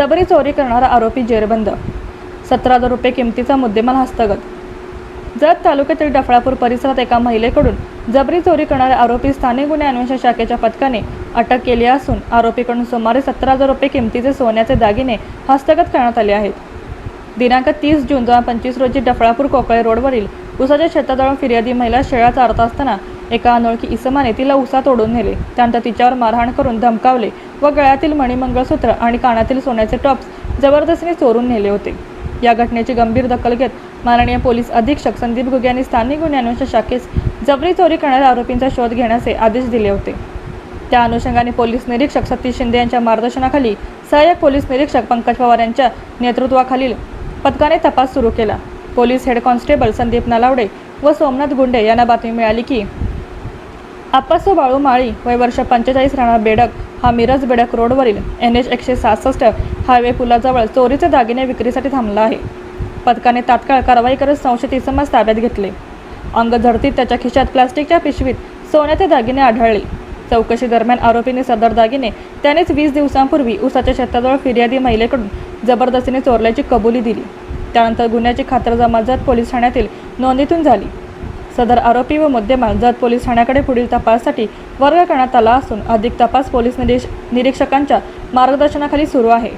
जबरी चोरी करणारा आरोपी जेरबंद. सतरा हजार रुपये किमतीचा मुद्देमाल हस्तगत. जत तालुक्यातील डफळापूर परिसरात एका महिलेकडून जबरी चोरी करणाऱ्या आरोपी स्थानिक गुन्हे अन्वेषण शाखेच्या पथकाने अटक केली असून आरोपीकडून सुमारे सतरा हजार रुपये किमतीचे सोन्याचे दागिने हस्तगत करण्यात आले आहेत. दिनांक तीस जून दोन हजार पंचवीस रोजी डफळापूर कोकळे रोडवरील उसाच्या शेताजवळ फिर्यादी महिला शेळ्या चारत असताना एका अनोळखी इसमाने तिला उसा तोडून नेले. त्यानंतर तिच्यावर मारहाण करून धमकावले व गळ्यातील मणिमंगळसूत्र आणि कानातील सोन्याचे टॉप्स जबरदस्तीने चोरून नेले होते. या घटनेची गंभीर दखल घेत माननीय पोलीस अधीक्षक संदीप गुग यांनी स्थानिक गुन्हे अन्वेषण शाखेस जबरी चोरी करणाऱ्या आरोपींचा शोध घेण्याचे आदेश दिले होते. त्या अनुषंगाने पोलीस निरीक्षक सतीश शिंदे यांच्या मार्गदर्शनाखाली सहाय्यक पोलीस निरीक्षक पंकज पवार यांच्या नेतृत्वाखालील पथकाने तपास सुरू केला. Police head constable Sandeep Nalawade व सोमनाथ गुंडे यांना बातमी मिळाली की आप्पासो बाळू माळी वय वर्ष पंचेचाळीस राहणार बेडक हा मिरज बेडक रोडवरील एन एच एकशे सहासष्ट हायवे पुलाजवळ चोरीचे दागिने विक्रीसाठी थांबला आहे. पथकाने तात्काळ कारवाई करत संशयित इसमास ताब्यात घेतले. अंग झडतीत त्याच्या खिशात प्लास्टिकच्या पिशवीत सोन्याचे दागिने आढळले. चौकशी दरम्यान आरोपीने सदर दागिने त्यानेच वीस दिवसांपूर्वी उसाच्या शेताजवळ फिर्यादी महिलेकडून जबरदस्तीने चोरल्याची कबुली दिली. त्यानंतर गुन्ह्याची खातरजमा जत पोलीस ठाण्यातील नोंदीतून झाली. सदर आरोपी व मुद्देमाल जत पोलीस ठाण्याकडे पुढील तपासासाठी वर्ग करण्यात आला असून अधिक तपास पोलीस निरीक्ष निरीक्षकांच्या मार्गदर्शनाखाली सुरू आहे.